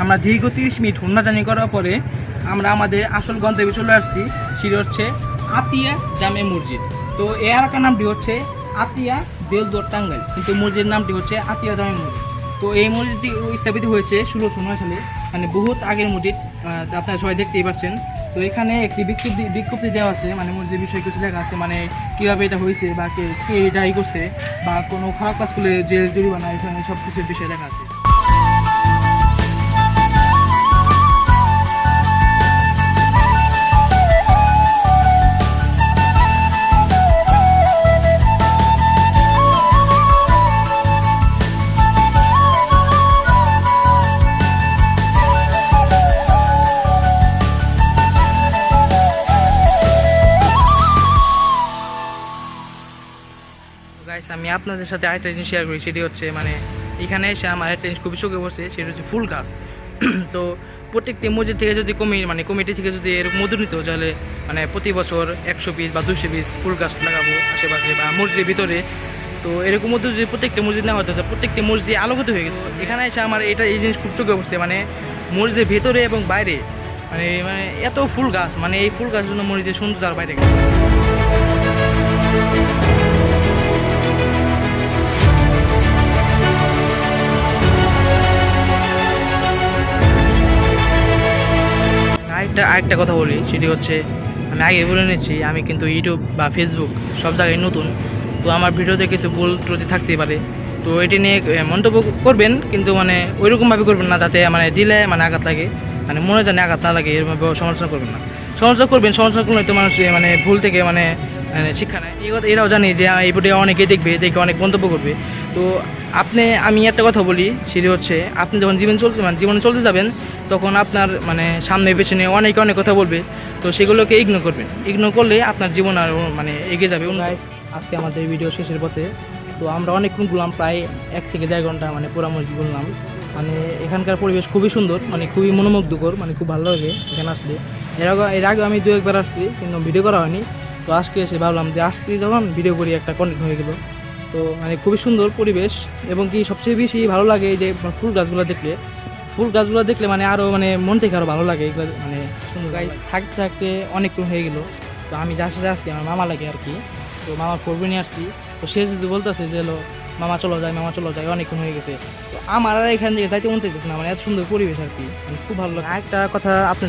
আমরা দীর্ঘ তিরিশ মিনিট হুন্না জানি করার পরে আমরা আমাদের আসল গন্তব্যে চলে আসছি। সেটি হচ্ছে আতিয়া জামে মসজিদ। তো এই এলাকার নামটি হচ্ছে আতিয়া বেলদোর টাঙ্গাইল। কিন্তু মসজিদের নামটি হচ্ছে আতিয়া জামে মসজিদ। তো এই মসজিদটি স্থাপিত হয়েছে ষোলোশো নয় সালে। মানে বহুত আগের মসজিদ আপনারা সবাই দেখতেই পাচ্ছেন। তো এখানে একটি বিজ্ঞপ্তি বিজ্ঞপ্তি দেওয়া আছে। মানে মসজিদের বিষয়ে কিছু লেখা আছে। মানে কীভাবে এটা হয়েছে বা কে কে এটা করছে বা কোনো খারাপ কাজ করলে যে জরিমানা, এখানে সব কিছুর বিষয়ে লেখা আছে। গাইস আমি আপনাদের সাথে আরেকটা জিনিস শেয়ার করি, সেটি হচ্ছে মানে এখানে এসে আমার একটা জিনিস খুবই চোখে বসে সেটা হচ্ছে ফুল গাছ। তো প্রত্যেকটি মসজিদ থেকে যদি কমি মানে কমিটি থেকে যদি এরকম মধু নিত, তাহলে মানে প্রতি বছর একশো পিস বা দুশো পিস ফুল গাছ লাগাবো আশেপাশে বা মসজিদের ভিতরে। তো এরকম মধ্যে যদি প্রত্যেকটা মসজিদ না হতো প্রত্যেকটি মসজিদ আলোকিত হয়ে গেছে এখানে এসে আমার এটা, এই জিনিস খুব চোখে বসছে মানে মসজিদের ভেতরে এবং বাইরে। মানে মানে এত ফুল গাছ মানে এই ফুল জন্য মসজিদের সৌন্দর্য আর বাইরে গেছে। আরেকটা আরেকটা কথা বলি, সেটি হচ্ছে, আমি আগে বলে নিচ্ছি, আমি কিন্তু ইউটিউব বা ফেসবুক সব জায়গায় নতুন, তো আমার ভিডিওতে কিছু ভুল ত্রুটি থাকতেই পারে। তো এটি নিয়ে মন্তব্য করবেন, কিন্তু মানে ওইরকমভাবে করবেন না, যাতে মানে দিলে মানে আঘাত লাগে মানে মনে জানে আঘাত না লাগে এরকমভাবে সমালোচনা করবেন না। সমালোচনা করবেন, সমালোচনা করলে তো মানুষ মানে ভুল থেকে মানে মানে শিক্ষা নেয়। এই কথা এরাও জানি যে এই ভিডিও অনেকে দেখবে, দেখে অনেক মন্তব্য করবে। তো আপনি, আমি একটা কথা বলি, সেটি হচ্ছে, আপনি যখন জীবন চলতে মানে জীবনে চলতে যাবেন, তখন আপনার মানে সামনে, পেছনে অনেকে, অনেক কথা বলবে। তো সেগুলোকে ইগনোর করবেন। ইগনোর করলে আপনার জীবন আর মানে এগিয়ে যাবে গাইস আজকে আমাদের ভিডিও শেষের পথে, তো আমরা অনেকক্ষণ ঘুরলাম, প্রায় এক থেকে দেড় ঘণ্টা মানে পুরা মসজিদ ঘুরলাম। মানে এখানকার পরিবেশ খুবই সুন্দর মানে খুবই মনোমুগ্ধকর মানে খুব ভালো লাগে এখানে আসলে এর আগে এর আগে আমি দু একবার আসছি, কিন্তু ভিডিও করা হয়নি। তো আজকে এসে ভাবলাম যে, আসছি যখন ভিডিও করি একটা কন্টেন্ট হয়ে গেলো। তো মানে খুবই সুন্দর পরিবেশ এবং কি সবচেয়ে বেশি ভালো লাগে যে ফুল গাছগুলো দেখলে। ফুল গাছগুলো দেখলে মানে আরও মানে মন থেকে আরও ভালো লাগে এগুলো মানে সুন্দর গাছ থাকতে থাকতে অনেকক্ষণ হয়ে গেলো। তো আমি যা সাথে আসছি, আমার মামা লাগে আর কি। তো মামা ফোরবে নিয়ে আসছি। তো সে যদি বলতেছে যে হলো মামা চলো যায় মামা চলো যায় অনেকক্ষণ হয়ে গেছে। তো আমার আর এখান থেকে যাইতে মন চাইতেছে না মানে এত সুন্দর পরিবেশ আর কি মানে খুব ভালো লাগে একটা কথা আপনার